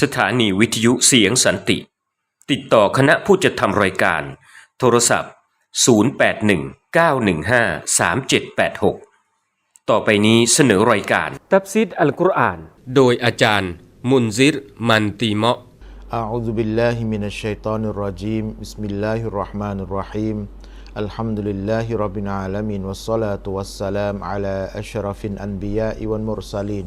สถานีวิทยุเสียงสันติ ติดต่อคณะผู้จัดทำรายการ โทรศัพท์ 0819153786 ต่อไปนี้เสนอรายการ ตับซิดอัลกุรอาน โดยอาจารย์ มุนซิร มันตีเมาะ أعوذ بالله من الشيطان الرجيم بسم الله الرحمن الرحيم الحمد لله رب العالمين والصلاة والسلام على أشرف الأنبياء والمرسلين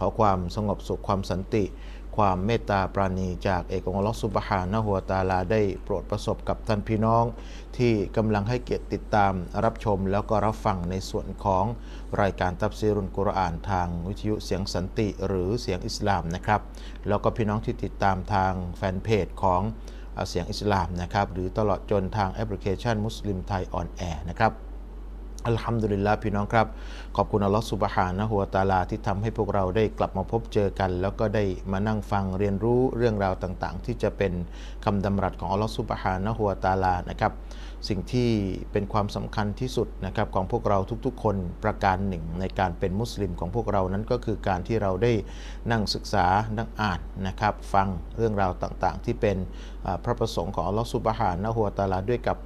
ขอความสงบสุขความสันติ ความเมตตาปราณีจากเอกองค์อัลลอฮฺซุบฮานะฮุวาตาลาได้โปรดประสบกับท่านพี่น้อง ที่กำลังให้เกียรติติดตามรับชมแล้วก็รับฟังในส่วนของรายการตับซีรุนกุรอานทางวิทยุเสียงสันติหรือเสียงอิสลามนะครับ แล้วก็พี่น้องที่ติดตามทางแฟนเพจของเสียงอิสลามนะครับหรือตลอดจนทางแอปพลิเคชันมุสลิมไทยออนแอร์นะครับ อัลฮัมดุลิลลาห์พี่น้องครับ ขอบคุณอัลลอฮฺสุบฮานะฮุวตาลาที่ทำให้พวกเราได้กลับมาพบเจอกัน แล้วก็ได้มานั่งฟังเรียนรู้เรื่องราวต่างๆ ที่จะเป็นคำดำรัสของอัลลอฮฺสุบฮานะฮุวตาลานะครับสิ่งที่เป็นความสำคัญที่สุดนะครับของพวกเราทุกๆ คนประการหนึ่ง ในการเป็นมุสลิมของพวกเรานั้นก็คือการที่เราได้นั่งศึกษานั่งอ่านนะครับฟังเรื่องราวต่างๆ ที่เป็นพระประสงค์ของอัลลอฮฺสุบฮานะฮุวตาลาด้วยกับ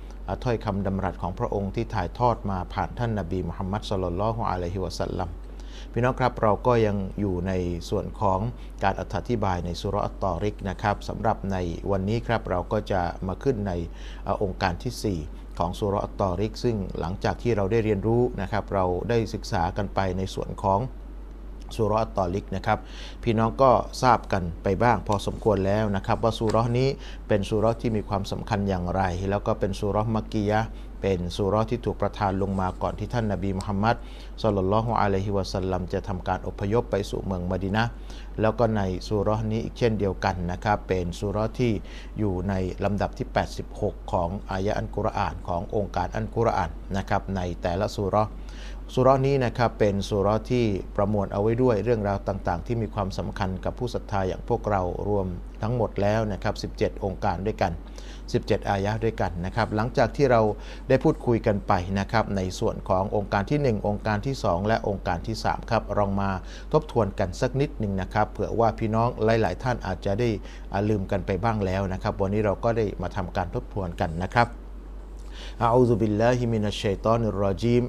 ถ้อยคำดำรัสของพระองค์ที่ถ่ายทอดมาผ่านท่านนาบีมุฮัมมัดสลลัลลอฮุอะลัยฮิวะสัลลัมพี่น้องครับเราก็ยังอยู่ในส่วนของการอธิบายในสุรอัตตอริกนะครับสำหรับในวันนี้ครับเราก็จะมาขึ้นในองค์การที่ 4 ของสุรอัตตอริก ซึ่งหลังจากที่เราได้เรียนรู้นะครับ เราได้ศึกษากันไปในส่วนของ สุรอัตตอลิกนะครับ พี่น้องก็ทราบกันไปบ้างพอสมควรแล้วนะครับ ว่าสุรนี้เป็นสุรที่มีความสำคัญอย่างไร แล้วก็เป็นสุรมักกียะเป็นสุรที่ถูกประทานลงมาก่อนที่ท่านนาบีมุฮัมมัดสลลัลฮุอะลัยฮิวะสัลลัมจะทำการอพยพไปสู่เมืองมดีนะแล้วก็ในสุรนี้อีกเช่นเดียวกันนะครับ เป็นสุรที่อยู่ในลำดับที่ 86 ของอายะอันกุรอานขององค์การอันกุรอานนะครับในแต่ละสุร สุรานี้นะครับเป็นสุราที่ประมวลเอาไว้ด้วยเรื่องราวต่างๆ ที่มีความสำคัญกับผู้ศรัทธาอย่างพวกเรารวมทั้งหมดแล้วนะครับ 17 องค์การด้วยกัน 17 อายะด้วยกันนะครับ หลังจากที่เราได้พูดคุยกันไปนะครับ ในส่วนขององค์การที่ 1 องค์การที่ 2 และองค์การที่ 3 ครับลองมาทบทวนกันสักนิดหนึ่งนะครับเผื่อว่าพี่น้องหลาย ๆ ท่านอาจจะได้ลืมกันไปบ้างแล้วนะครับ วันนี้เราก็ได้มาทำการทบทวนกันนะครับอาอูซุบิลลาฮิมินัชชัยตอนรรจีม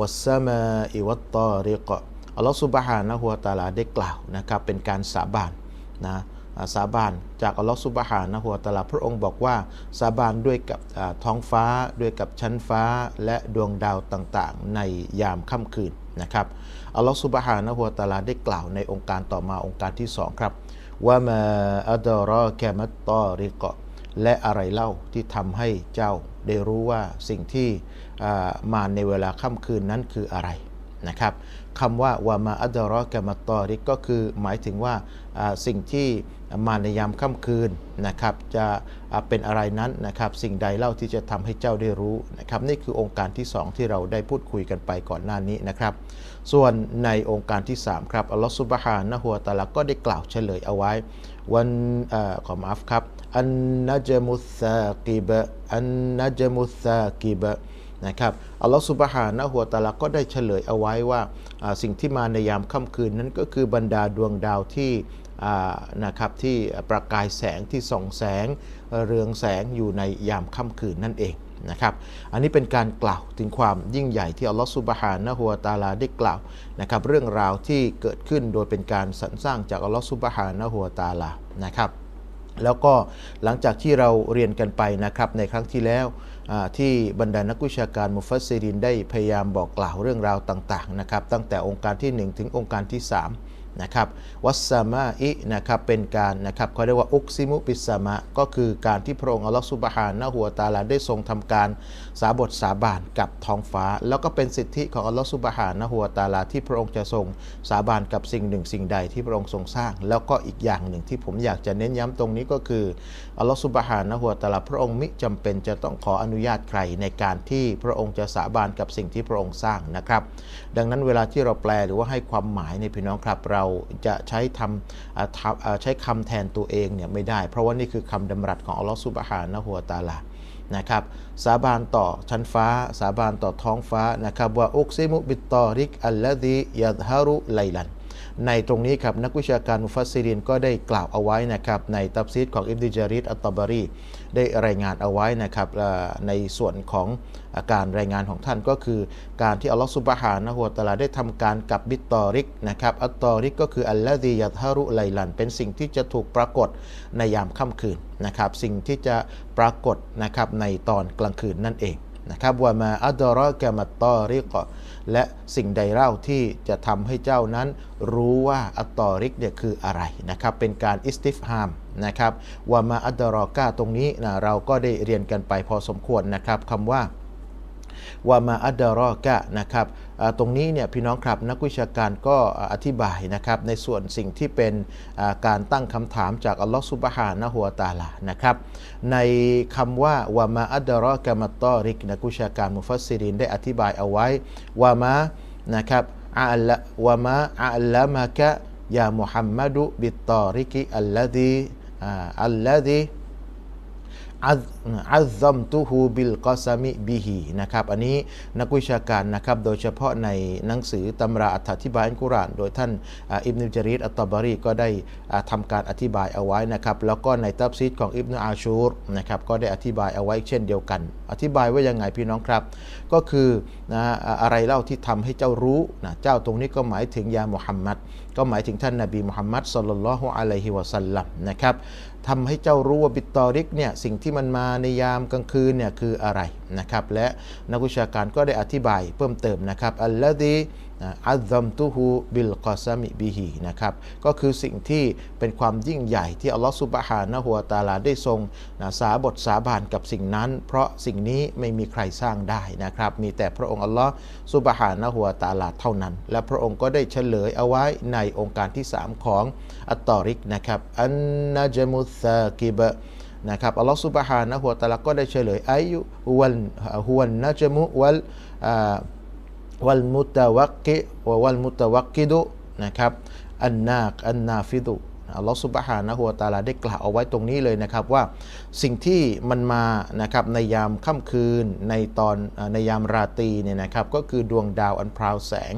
วัสมาอิวัตตอริกอัลลอฮฺสุบฮานะฮุวาตาลาได้กล่าวนะครับเป็นการสาบานนะสาบานจากอัลลอฮฺสุบฮานะฮุวาตาลาพระองค์บอกว่าสาบานด้วยกับท้องฟ้าด้วยกับชั้นฟ้าและดวงดาวต่างๆ ในยามค่ำคืนนะครับอัลลอฮฺสุบฮานะฮุวาตาลาได้กล่าวในองค์การต่อมาองค์การที่สองครับว่ามาอัดรอแกมัตตอริกและอะไรเล่าที่ทำให้เจ้าได้รู้ว่าสิ่งที่ มาในเวลาค่ำคืนนั้นคืออะไรนะครับคำว่าวามาอัดรอกามาตอริกก็คือหมายถึงว่าสิ่งที่มาในยามค่ำคืนนะครับจะเป็นอะไรนั้นนะครับสิ่งใดเล่าที่จะทำให้เจ้าได้รู้นะครับนี่คือองค์การที่ 2 ที่เราได้พูดคุยกันไปก่อนหน้านี้นะครับ ส่วนในองค์การที่ 3 ครับอัลลอฮฺสุบฮานะฮัวตาลาก็ได้กล่าวเฉลยเอาไว้ วันอขอมาฟครับอันนัจมุสซากิบอันนัจมุสซากิบ นะครับอัลลอฮฺสุบฮานะฮัวตาลาก็ได้เฉลยเอาไว้ว่าสิ่งที่มาในยามค่ำคืนนั้นก็คือบรรดาดวงดาวที่นะครับที่ประกายแสงที่ส่องแสงเรืองแสงอยู่ในยามค่ำคืนนั่นเองนะครับอันนี้เป็นการกล่าวถึงความยิ่งใหญ่ที่อัลลอฮฺสุบฮานะฮัวตาลาได้กล่าวนะครับเรื่องราวที่เกิดขึ้นโดยเป็นการสรรสร้างจากอัลลอฮฺสุบฮานะฮัวตาลานะครับแล้วก็หลังจากที่เราเรียนกันไปนะครับในครั้งที่แล้ว ที่บรรดานักวิชาการมุฟัสซิรินได้พยายามบอกกล่าวเรื่องราวต่างๆนะครับตั้งแต่องค์การที่ 1 ถึงองค์การที่ 3 นะครับวัสมาอินะครับเป็นการนะครับเขาเรียกว่าอุกซิมุปิสมะก็คือการที่พระองค์อัลลอฮฺสุบฮานะฮัวตาลาได้ทรงทำการสาบทสาบานกับท้องฟ้า แล้วก็เป็นสิทธิของอัลลอฮฺสุบฮานะฮัวตาลาที่พระองค์จะทรงสาบานกับสิ่งหนึ่งสิ่งใดที่พระองค์ทรงสร้าง แล้วก็อีกอย่างหนึ่งที่ผมอยากจะเน้นย้ำตรงนี้ก็คืออัลลอฮฺสุบฮานะฮัวตาลาพระองค์มิจำเป็นจะต้องขออนุญาตใครในการที่พระองค์จะสาบานกับสิ่งที่พระองค์สร้างนะครับ ดังนั้นเวลาที่เราแปลหรือว่าให้ความหมายในพี่น้องครับเราจะใช้ทำใช้คำแทนตัวเองเนี่ยไม่ได้ เพราะว่านี่คือคำดำรัสของอัลลอฮฺสุบฮานะฮัวะตาลานะครับสาบานต่อชั้นฟ้า สาบานต่อท้องฟ้านะครับว่าอุกซิมุบิตตอริกอัลลดียัดฮารุไลลัน ในตรงนี้ครับนักวิชาการมุฟัสซิรินก็ได้กล่าวเอาไว้นะครับในตับซีดของอิบดิจาริดอัตตบารีได้รายงานเอาไว้นะครับในส่วนของอาการรายงานของท่านก็คือการที่อัลลอฮฺสุบฮานะฮูวตาลาได้ทำการกับบิตตอริกนะครับอัตตอริกก็คืออัลลอฮียัตฮารุไลลัน เป็นสิ่งที่จะถูกปรากฏในยามค่ำคืนนะครับสิ่งที่จะปรากฏนะครับในตอนกลางคืนนั่นเองนะครับว่ามาอัดรอกะมัตตอริก และสิ่งใดเล่าที่จะทำให้เจ้านั้นรู้ว่าอัตตอริกเนี่ยคืออะไรนะครับ เป็นการอิสติฟฮามนะครับว่ามาอัตดรอกาตรงนี้นะเราก็ได้เรียนกันไปพอสมควรนะครับคำว่า ว่ามาอัดารอกะนะครับตรงนี้เนี่ยพี่น้องครับนักวิชาการก็อธิบายนะครับในส่วนสิ่งที่เป็นการตั้งคำถามจากอัลลอฮฺสุบฮานะฮัวตาลานะครับในคำว่าวามาอัดารอกะมัตตอริกนักวิชาการมุฟัสซิรินได้อธิบายเอาไว้วามานะครับอัลละวามาอัลละมะกะยามุฮัมมัดุบิตตอริกิอัลลดีอัลลดี อัลซัมตุฮูบิลกอซามิบิฮีนะครับอันนี้นักวิชาการนะครับโดยเฉพาะในหนังสือตำราอธิบายอัลกุรอาน โดยท่านอิบนุจารีดอัตตบารีก็ได้อ่าทำการอธิบายเอาไว้นะครับแล้วก็ในตับซีดของอิบนุอาชูรนะครับก็ได้อธิบายเอาไว้เช่นเดียวกัน อธิบายว่ายังไงพี่น้องครับ ก็คือนะอะไรเล่าที่ทำให้เจ้ารู้นะเจ้าตรงนี้ก็หมายถึงยามุฮัมมัดก็หมายถึงท่านนาบีมุฮัมมัดสลลัลลอฮุอะลัยฮิวะสัลลัมนะครับ ทำให้เจ้ารู้ว่าบิตตอริกเนี่ยสิ่งที่มันมาในยามกลางคืนเนี่ยคืออะไรนะครับและนักวิชาการก็ได้อธิบายเพิ่มเติมนะครับอัลลอดีอัลซัมตุฮูบิลกอซามิบิฮีนะครับก็คือสิ่งที่เป็นความยิ่งใหญ่ที่อัลลอฮฺสุบฮานะฮูวตาลาได้ทรงนะสาบทสาบานกับสิ่งนั้น เพราะสิ่งนี้ไม่มีใครสร้างได้นะครับ มีแต่พระองค์อัลลอฮฺสุบฮานะฮูวตาลาเท่านั้น และพระองค์ก็ได้เฉลยเอาไว้ในองค์การที่ 3 ของอัตตอริกนะครับอันนาจมุสากิบะ นะครับอัลลอฮฺสุบฮานะฮูวะตะอาลาก็ได้เฉลยอายุวันฮวนนาจมุวัลวัลมุตะวักกิวัลมุตะวักกิดุนะครับอันนาคอันนาฟิดุ อัลลอฮฺสุบฮานะฮูวตาลาได้กล่าวเอาไว้ตรงนี้เลยนะครับว่าสิ่งที่มันมานะครับในยามค่ำคืนในตอนในยามราตรีเนี่ยนะครับก็คือดวงดาวอันพราวแสง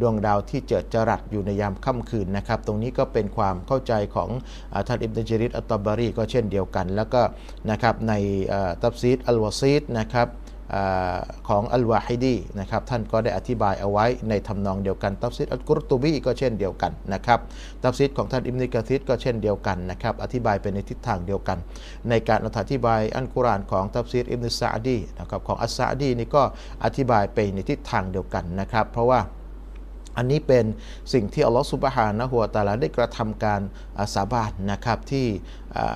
ดวงดาวที่เจิดจรัสอยู่ในยามค่ำคืนนะครับ ตรงนี้ก็เป็นความเข้าใจของอท่านอิบนุจาริดอัตตบารีก็เช่นเดียวกัน แล้วก็นะครับในตับซีดอัลวาซีดนะครับ ของอัลวาฮิดีนะครับท่านก็ได้อธิบายเอาไว้ในทำนองเดียวกันตัฟซิดอัลกุรตุบีก็เช่นเดียวกันนะครับตัฟซิดของท่านอิมนิกะซิดก็เช่นเดียวกันนะครับอธิบายไปในทิศทางเดียวกัน ในการอธิบายอัลกุรอานของตัฟซิดอิมนุสซาดีนะครับของอัสซาดีนี่ก็อธิบายไปในทิศทางเดียวกันนะครับเพราะว่า อันนี้เป็นสิ่งที่อัลลอฮฺสุบฮานะฮูวะตาลาได้กระทำการาสาบานนะครับที่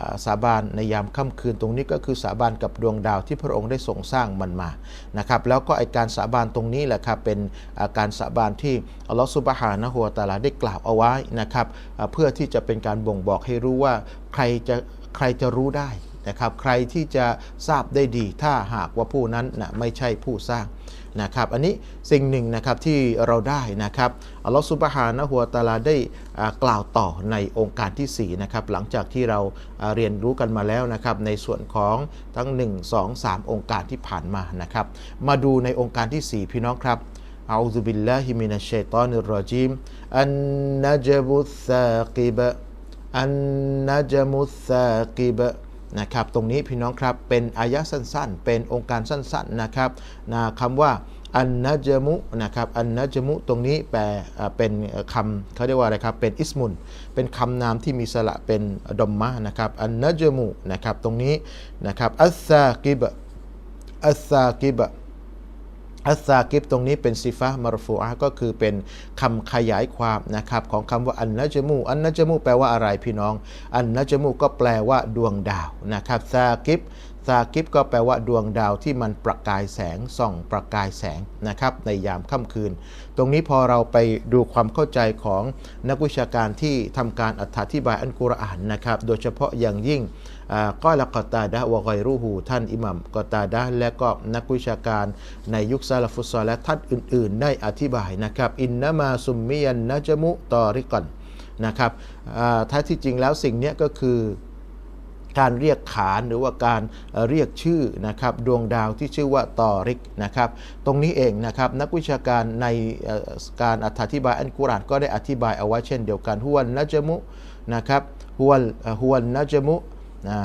าสาบานในยามค่ำคืนตรงนี้ก็คือสาบานกับดวงดาวที่พระองค์ได้ทรงสร้างมันมานะครับแล้วก็ไอการสาบานตรงนี้แหละครับเป็นาการสาบานที่อัลลอฮฺสุบฮานะฮูวะตาลาได้กล่าวเอาไว้นะครับเพื่อที่จะเป็นการบ่งบอกให้รู้ว่าใครจะใครจะรู้ได้ นะครับใครที่จะทราบได้ดี ถ้าหากว่าผู้นั้นนะไม่ใช่ผู้สร้างนะครับอันนี้สิ่งหนึ่งนะครับที่เราได้นะครับอัลลอฮฺสุบฮานะฮูวตาลาได้กล่าวต่อในองค์การที่4นะครับหลังจากที่เราเรียนรู้กันมาแล้วนะครับในส่วนของทั้ง 1 2 3 องค์การที่ผ่านมานะครับมาดูในองค์การที่ 4 พี่น้องครับอาอุบิลลาฮิมินัชชัยตอนิรรจีมอันนจบุสซากิบอันนจมุสซากิบ นะครับตรงนี้พี่น้องครับเป็นอายะสั้นๆ เป็นองค์การสั้นๆนะครับนะคำว่าอันนัจมุนะครับอันนัจมุตรงนี้แปลเป็นคำเขาเรียกว่าอะไรครับเป็นอิสมุนเป็นคำนามที่มีสระเป็นดอมมะนะครับอันนัจมุนะครับตรงนี้นะครับอัสซากิบอัสซากิบ อัสซากิบตรงนี้เป็นซิฟะมารฟูอะห์ก็คือเป็นคำขยายความนะครับของคำว่าอันนัจมูอันนัจมูแปลว่าอะไรพี่น้อง อันนัจมูก็แปลว่าดวงดาวนะครับซากิบซากิบก็แปลว่าดวงดาวที่มันประกายแสงส่องประกายแสงนะครับในยามค่ำคืน ตรงนี้พอเราไปดูความเข้าใจของนักวิชาการที่ทำการอธิบายอันกุรอานนะครับโดยเฉพาะอย่างยิ่ง ก็ละกอตาดะวะไกรูหูท่านอิหมัมกอตาดะและก็นักวิชาการในยุคซาลฟุซอลและท่านอื่น ๆ ได้อธิบายนะครับ อินนามาซุมมิยันนะจมุตอริกันนะครับถ้าที่จริงแล้วสิ่งนี้ก็คือการเรียกขานหรือว่าการเรียกชื่อนะครับดวงดาวที่ชื่อว่าตอริกนะครับ ตรงนี้เองนะครับนักวิชาการในการอธิบายอันกุรานก็ได้อธิบายเอาไว้เช่นเดียวกันฮุวันนัจมุนะครับฮุวันฮุวันนัจมุ นะ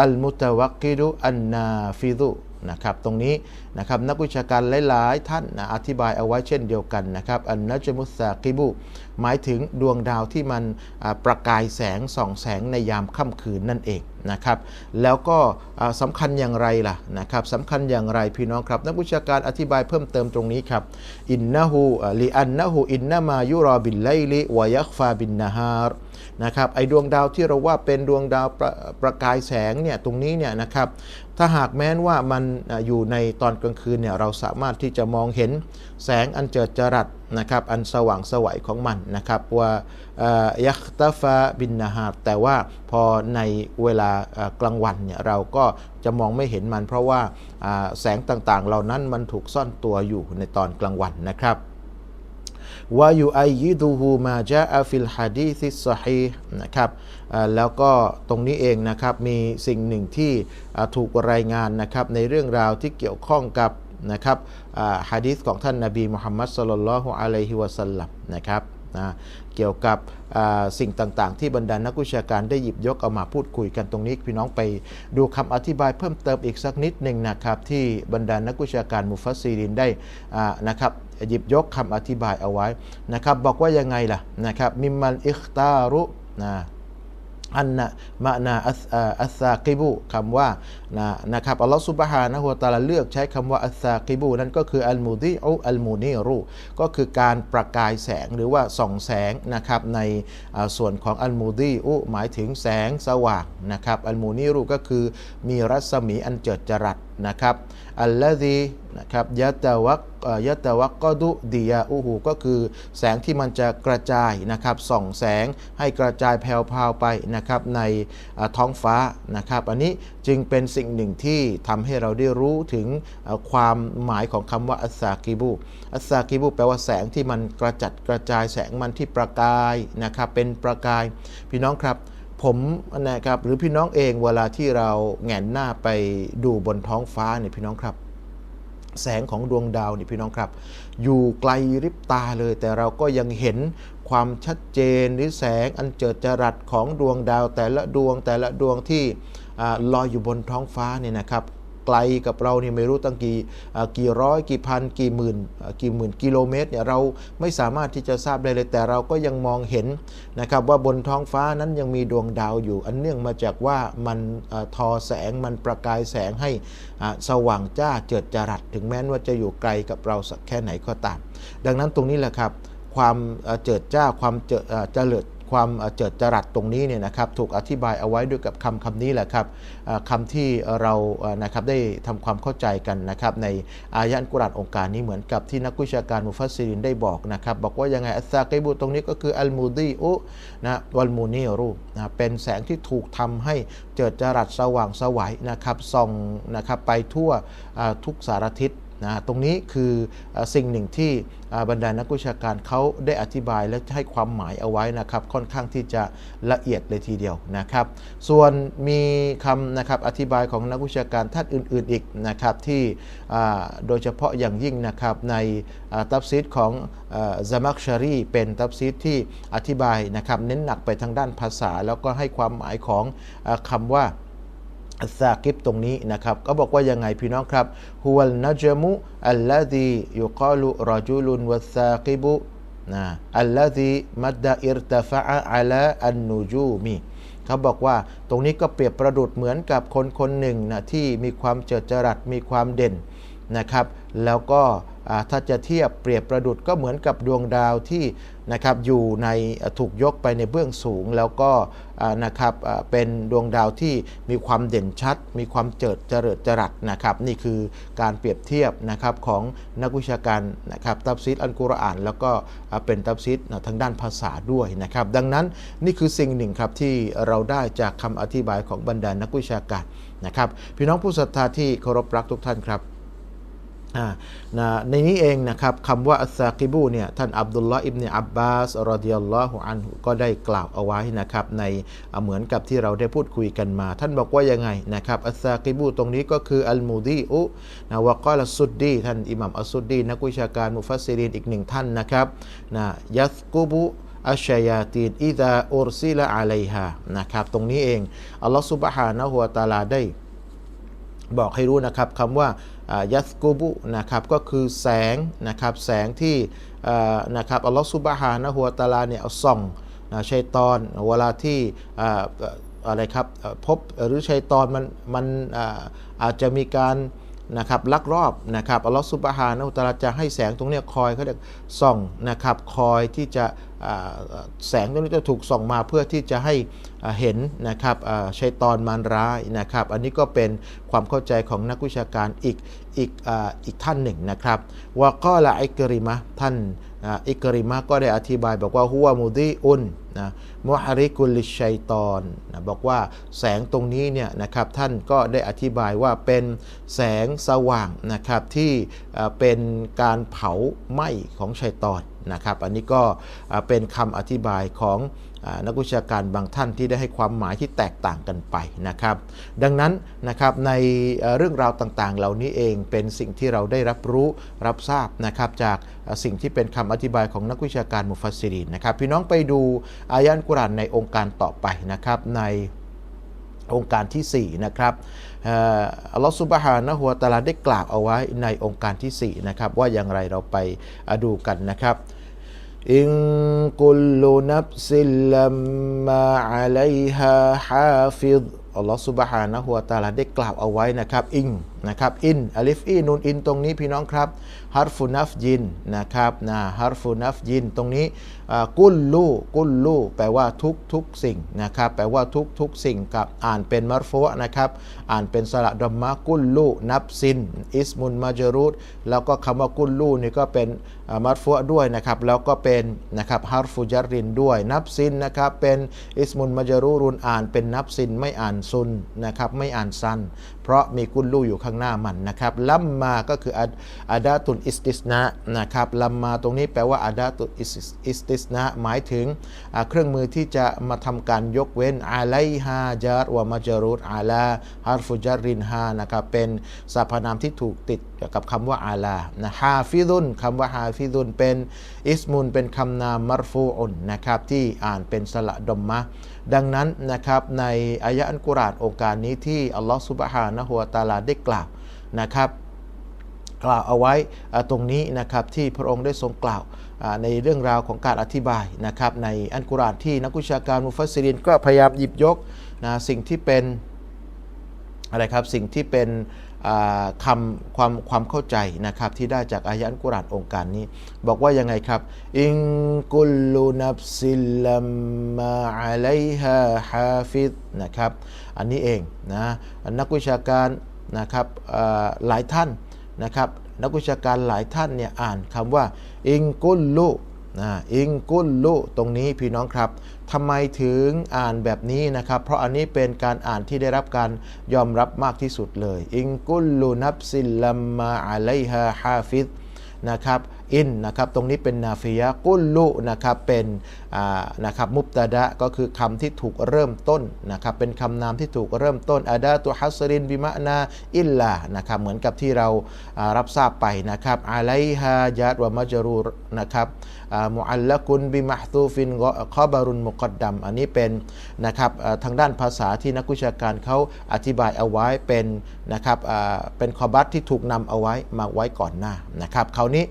อัลมุตวักกิดุอันนาฟิดุนะครับตรงนี้นะครับนักวิชาการหลาย ๆ ท่านนะอธิบายเอาไว้เช่นเดียวกันนะครับอันนัจมุสากิบุหมายถึงดวงดาวที่มันประกายแสงส่องแสงในยามค่ำคืนนั่นเองนะครับแล้วก็สำคัญอย่างไรล่ะนะครับสำคัญอย่างไรพี่น้องครับ นักวิชาการอธิบายเพิ่มเติมตรงนี้ครับอินนะฮูลีอันนะฮูอินนามายุรอบิลไลลิวยักฟาบินนาฮาร์ นะครับไอดวงดาวที่เราว่าเป็นดวงดาวประประกายแสงเนี่ยตรงนี้เนี่ยนะครับถ้าหากแม้นว่ามันอยู่ในตอนกลางคืนเนี่ยเราสามารถที่จะมองเห็นแสงอันเจิดจรัสนะครับอันสว่างสวัยของมันนะครับว่ายักตฟาบินนาฮาแต่ว่าพอในเวลากลางวันเนี่ยเราก็จะมองไม่เห็นมัน เพราะว่าแสงต่างๆ เหล่านั้นมันถูกซ่อนตัวอยู่ในตอนกลางวันนะครับ วายูไอยิดูฮูมาจาอาฟิลฮะดีซิสฮีนะครับแล้วก็ตรงนี้เองนะครับมีสิ่งหนึ่งที่ถูกรายงานนะครับในเรื่องราวที่เกี่ยวข้องกับนะครับฮะดีษของท่านนาบีมุฮัมมัดสลลัลฮุอะลัยฮิวะสัลลัมนะครับ นะเกี่ยวกับสิ่งต่างๆ ที่บรรดานักวิชาการได้หยิบยกเอามาพูดคุยกันตรงนี้ พี่น้องไปดูคำอธิบายเพิ่มเติมอีกสักนิดหนึ่งนะครับที่บรรดานักวิชาการมุฟัสซีรินได้นะครับหยิบยกคำอธิบายเอาไว้นะครับบอกว่ายังไงล่ะนะครับมิมมันอิคตารุนะ อันนะมะนาอัสซากิบุคำว่านะนะครับอัลลอฮฺสุบฮานะฮุตาลาเลือกใช้คำว่าอัสซากิบุนั่นก็คืออัลมูดีอุอัลมูนีรูก็คือการประกายแสงหรือว่าส่องแสงนะครับในส่วนของอัลมูดีอุหมายถึงแสงสว่างนะครับอัลมูนีรูก็คือมีรัศมีอันเจิดจรัส นะครับอัลลอฮีนะครับยะตะวักยะตะวักก็ดุดียาอูหูก็คือแสงที่มันจะกระจายนะครับส่องแสงให้กระจายแผ่วๆไปนะครับในท้องฟ้านะครับ อันนี้จึงเป็นสิ่งหนึ่งที่ทำให้เราได้รู้ถึงความหมายของคำว่าอัสซากิบูอัสซากิบูแปลว่าแสงที่มันกระจัดกระจายแสงมันที่ประกายนะครับเป็นประกายพี่น้องครับ ผมนะครับหรือพี่น้องเองเวลาที่เราแงนหน้าไปดูบนท้องฟ้าเนี่ยพี่น้องครับ แสงของดวงดาวนี่พี่น้องครับ อยู่ไกลริบตาเลย แต่เราก็ยังเห็นความชัดเจนหรือแสงอันเจิดจรัสของดวงดาวแต่ละดวงแต่ละดวงที่ลอยอยู่บนท้องฟ้าเนี่ยนะครับ ไกลกับเราเนี่ยไม่รู้ตั้งกี่กี่ร้อยกี่พันกี่หมื่นกี่หมื่นกิโลเมตรเนี่ยเราไม่สามารถที่จะทราบได้เลยแต่เราก็ยังมองเห็นนะครับว่าบนท้องฟ้านั้นยังมีดวงดาวอยู่ อันเนื่องมาจากว่ามันทอแสงมันประกายแสงให้สว่างจ้าเจิดจรัสถึงแม้ว่าจะอยู่ไกลกับเราสักแค่ไหนก็ตาม ดังนั้นตรงนี้แหละครับความเจิดจ้าความเจิดเจริญ ความเจิดจรัสตรงนี้เนี่ยนะครับถูกอธิบายเอาไว้ด้วยกับคำคำนี้แหละครับคำที่เรานะครับได้ทำความเข้าใจกันนะครับในอายะกุรานองค์การนี้เหมือนกับที่นักวิชาการมุฟัสซิรินได้บอกนะครับบอกว่ายังไงอัสซาเกบุตรงนี้ก็คืออัลมูดีอุนะวัลมูนีรูนะเป็นแสงที่ถูกทำให้เจิดจรัสสว่างสวัยนะครับส่องนะครับไปทั่วทุกสารทิศ นะตรงนี้คือสิ่งหนึ่งที่บรรดานักวิชาการเขาได้อธิบายและให้ความหมายเอาไว้นะครับ ค่อนข้างที่จะละเอียดเลยทีเดียวนะครับ ส่วนมีคำนะครับอธิบายของนักวิชาการท่านอื่น ๆอีกนะครับที่โดยเฉพาะอย่างยิ่งนะครับในตับซีดของซามักชารีเป็นตับซีดที่อธิบายนะครับเน้นหนักไปทางด้านภาษา แล้วก็ให้ความหมายของคำว่า อัซากิบตรงนี้นะครับ ก็บอกว่ายังไงพี่น้องครับฮุวัลนัจมุอัลลาดียุกาลุรจุลุนวัซากิบุนะอัลลาดีมัดดาอิรตฟะอัลาอันนูจูมีเขาบอกว่าตรงนี้ก็เปรียบประดุดเหมือนกับคนคนหนึ่งนะที่มีความเจิดจรัสมีความเด่นนะครับ แล้วก็ ถ้าจะเทียบเปรียบประดุดก็เหมือนกับดวงดาวที่นะครับอยู่ในถูกยกไปในเบื้องสูง แล้วก็นะครับเป็นดวงดาวที่มีความเด่นชัด มีความเจิดเจริญจรัสนะครับนี่คือการเปรียบเทียบนะครับของนักวิชาการนะครับตับซิดอัลกุรอาน แล้วก็เป็นตับซิดทางด้านภาษาด้วยนะครับดังนั้นนี่คือสิ่งหนึ่งครับที่เราได้จากคำอธิบายของบรรดานักวิชาการนะครับพี่น้องผู้ศรัทธาที่เคารพรักทุกท่านครับ ในนี้เองนะครับคำว่าอัสซากิบูเนี่ยท่านอับดุลลาห์อิบเนอับบาสรอดิยัลลอฮุอันฮุก็ได้กล่าวเอาไว้นะครับในเหมือนกับที่เราได้พูดคุยกันมา ท่านบอกว่ายังไงนะครับอัสซากิบูตรงนี้ก็คืออัลมูดีอุนะวะกอลสุดดีท่านอิหมัมอัสุดดีนักวิชาการมุฟัสซิรินอีกหนึ่งท่านนะครับนะยัสกุบุอัชยาตีนอิดาอุรซิละอะลัยฮานะครับตรงนี้เองอัลลอฮฺซุบฮานะฮุวะตะอาลาได้ บอกให้รู้นะครับคำว่ายัสกูบุนะครับก็คือแสงนะครับแสงที่นะครับอัลลอฮฺซุบฮานะฮัวตะอาลาเนี่ยเอาส่องนะชัยตอนเวลาที่อะไรครับพบหรือชัยตอนมันมันอาจจะมีการนะครับลักรอบนะครับอัลลอฮฺซุบฮานะฮูวตะอาลาจะให้แสงตรงเนี้ยคอยเขาเรียกส่องนะครับคอยที่จะแสงตรงนี้จะถูกส่องมาเพื่อที่จะให้ เห็นนะครับชัยตอนมารร้ายนะครับ อันนี้ก็เป็นความเข้าใจของนักวิชาการอีกอีกออีกท่านหนึ่งนะครับว่าก็ละอิกริมะท่านอิกริมะก็ได้อธิบายบอกว่าฮัวมูดีอุนนะมุฮาริกุลิชัยตอนนะบอกว่าแสงตรงนี้เนี่ยนะครับท่านก็ได้อธิบายว่าเป็นแสงสว่างนะครับที่เป็นการเผาไหม้ของชัยตอนนะครับ อันนี้ก็เป็นคำอธิบายของนักวิชาการบางท่านที่ได้ให้ความหมายที่แตกต่างกันไปนะครับ ดังนั้นนะครับในเรื่องราวต่างๆ เหล่านี้เองเป็นสิ่งที่เราได้รับรู้รับทราบนะครับจากสิ่งที่เป็นคำอธิบายของนักวิชาการมุฟัสซิรินนะครับ พี่น้องไปดูอายะอัลกุรานในองค์การต่อไปนะครับในองค์การที่4นะครับอัลลอฮฺซุบฮานะฮัวตะอาลาได้กล่าวเอาไว้ในองค์การที่4นะครับว่าอย่างไรเราไปอะดูกันนะครับอินกุลลุนับซิลลัมมาอะลัยฮาฮาฟิดอัลลอฮฺซุบฮานะฮัวตะอาลาได้กล่าวเอาไว้นะครับอิงนะครับอินอลิฟอีนูนอินตรงนี้พี่น้องครับฮัรฟุนัฟยินนะครับนะฮัรฟุนัฟยินตรงนี้กุลลูกุลลูแปลว่าทุกทุกสิ่งนะครับแปลว่าทุกทุกสิ่งกับอ่านเป็นมัรฟูอะนะครับอ่านเป็นสระดอมมะกุลลูนับซินอิสมุนมาจรูดแล้วก็คำว่ากุลลูนี่ก็เป็นอ่ารฟูอะด้วยนะครับแล้วก็เป็นนะครับฮัรฟุจารินด้วยนับซินนะครับเป็นอิสมุนมาจรูรุนอ่านเป็นนับซินไม่อ่านซุนนะครับไม่อ่านซัน เพราะมีกุลลูอยู่ข้างหน้ามันนะครับลัมมาก็คืออาดาตุนอิสติสนะนะครับลัมมาตรงนี้แปลว่าอาดาตุนอิสติสนะหมายถึงเครื่องมือที่จะมาทำการยกเว้นอาไลฮาจารวะมาจรูดอาลาฮาร์ฟุจารินฮานะครับเป็นสรรพนามที่ถูกติดกับคำว่าอาลานะฮาฟิดุนคำว่าฮาฟิดุนเป็นอิสมุนเป็นคำนามมารฟูอุนนะครับที่อ่านเป็นสระดมมะ ดังนั้นนะครับในอายะอันกุรานองค์การนี้ที่อัลลอฮฺสุบฮานะฮุวตาลาได้กล่าวนะครับกล่าวเอาไว้ตรงนี้นะครับที่พระองค์ได้ทรงกล่าวในเรื่องราวของการอธิบายนะครับในอันกุรานที่นักวิชาการมุฟัสซิรินก็พยายามหยิบยกนะสิ่งที่เป็นอะไรครับสิ่งที่เป็น คำความความเข้าใจนะครับที่ได้จากอายะอันกุรานองค์การนี้ บอกว่ายังไงครับ อิงกุลลุนับซิลลัมมาอะลัยฮาฮาฟิดนะครับอันนี้เองนะนักวิชาการนะครับหลายท่านนะครับนักวิชาการหลายท่านเนี่ยอ่านคำว่า อิงกุลลุนะอิงกุลลุตรงนี้พี่น้องครับ ทำไมถึงอ่านแบบนี้นะครับ เพราะอันนี้เป็นการอ่านที่ได้รับการยอมรับมากที่สุดเลย อิงกุลลูนับซิลลัมมาอะลัยฮาฮาฟิดนะครับ อินนะครับตรงนี้เป็นนาฟิยะกุลลุนะครับเป็นนะครับมุบตะดะก็คือคำที่ถูกเริ่มต้นนะครับเป็นคำนามที่ถูกเริ่มต้นอาดาตุฮัสรินบิมะนาอิลลานะครับเหมือนกับที่เรารับทราบไปนะครับอะไลฮายัดวะมัจรูนะครับอ่ามุอัลละกุนบิมะตูฟินคอบารุนมุกดดัมอันนี้เป็นนะครับทางด้านภาษาที่นักวิชาการเขาอธิบายเอาไว้เป็นนะครับเป็นคอบัตที่ถูกนำเอาไว้มาไว้ก่อนหน้านะครับคราวนี้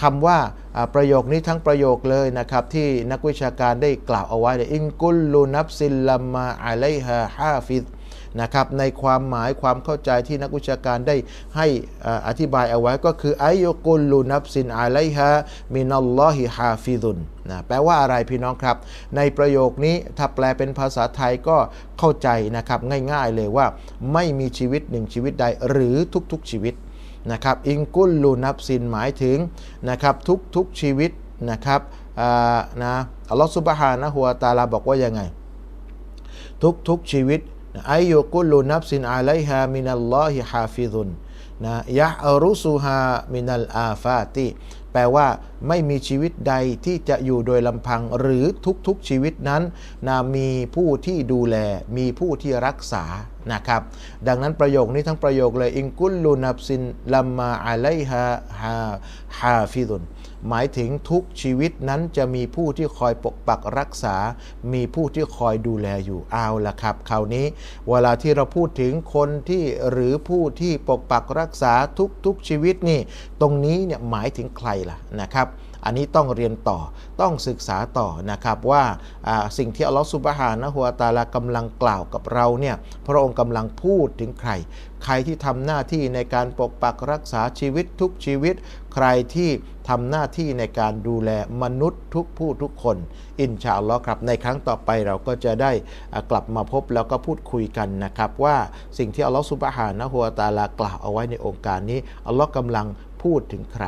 คำว่าอ่าประโยคนี้ทั้งประโยคเลยนะครับ ที่นักวิชาการได้กล่าวเอาไว้เลยอินกุลลูนับซิลลัมาอะลัยฮาฮาฟิดนะครับในความหมายความเข้าใจที่นักวิชาการได้ให้อธิบายเอาไว้ก็คืออายุกุลลุนับสินอาไลฮะมินัลลอฮิฮาฟิซุนนะแปลว่าอะไรพี่น้องครับ ในประโยคนี้ถ้าแปลเป็นภาษาไทยก็เข้าใจนะครับง่ายๆเลยว่าไม่มีชีวิตหนึ่งชีวิตใดหรือทุกๆชีวิต นะครับอิงกุลลูนับสินหมายถึงนะครับทุกๆชีวิตนะครับอ่านะอัลลอฮฺซุบฮานะฮุวตาลาบอกว่ายังไง ทุกๆชีวิตไอายุกุลูนับสินอาไลฮามินัลลอฮิฮาฟิซุนนะยะอรุสุฮามินัลอาฟาติแปลว่าไม่มีชีวิตใดที่จะอยู่โดยลำพังหรือทุกๆชีวิตนั้นนะมีผู้ที่ดูแลมีผู้ที่รักษา นะครับ ดังนั้นประโยคนี้ทั้งประโยคเลยอิงกุลลูนับสินลัมมาอาไลฮาฮาฮาฟิซุนหมายถึงทุกชีวิตนั้นจะมีผู้ที่คอยปกปักรักษา มีผู้ที่คอยดูแลอยู่เอาละครับ คราวนี้ เวลาที่เราพูดถึงคนที่หรือผู้ที่ปกปักรักษาทุกๆชีวิตนี่ ตรงนี้เนี่ยหมายถึงใครล่ะนะครับ อันนี้ต้องเรียนต่อต้องศึกษาต่อนะครับว่าสิ่งที่อัลลอฮฺสุบฮานะฮุวาตาลากำลังกล่าวกับเราเนี่ยพระองค์กำลังพูดถึงใคร ใครที่ทำหน้าที่ในการปกปักรักษาชีวิตทุกชีวิต ใครที่ทำหน้าที่ในการดูแลมนุษย์ทุกผู้ทุกคน อินชาอัลลอฮ์ครับ ในครั้งต่อไปเราก็จะได้กลับมาพบแล้วก็พูดคุยกันนะครับว่าสิ่งที่อัลลอฮฺสุบฮานะฮุวาตาลากล่าวเอาไว้ในองค์การนี้อัลลอฮ์กำลังพูดถึงใคร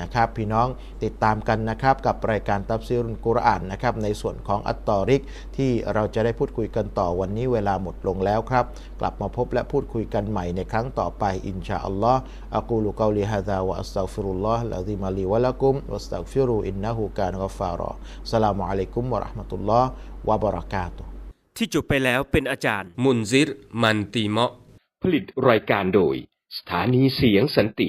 นะครับพี่น้องติดตามกันนะครับกับรายการตับซีรุนกุรอานนะครับในส่วนของอัตตอริกที่เราจะได้พูดคุยกันต่อวันนี้เวลาหมดลงแล้วครับ กลับมาพบและพูดคุยกันใหม่ในครั้งต่อไปอินชาอัลลอฮ์อะกูลุกาลิฮะซาวะอัสตัฆฟิรุลลอฮ์ละซิมาลีวะละกุมวัสตัฆฟิรูอินนะฮูกานกฟารอสลามุอะลัยกุมวะเราะห์มะตุลลอฮ์วะบะเราะกาตุฮ์ที่จบไปแล้วเป็นอาจารย์ มุนซิร มันตีเมาะผลิตรายการโดย สถานีเสียงสันติ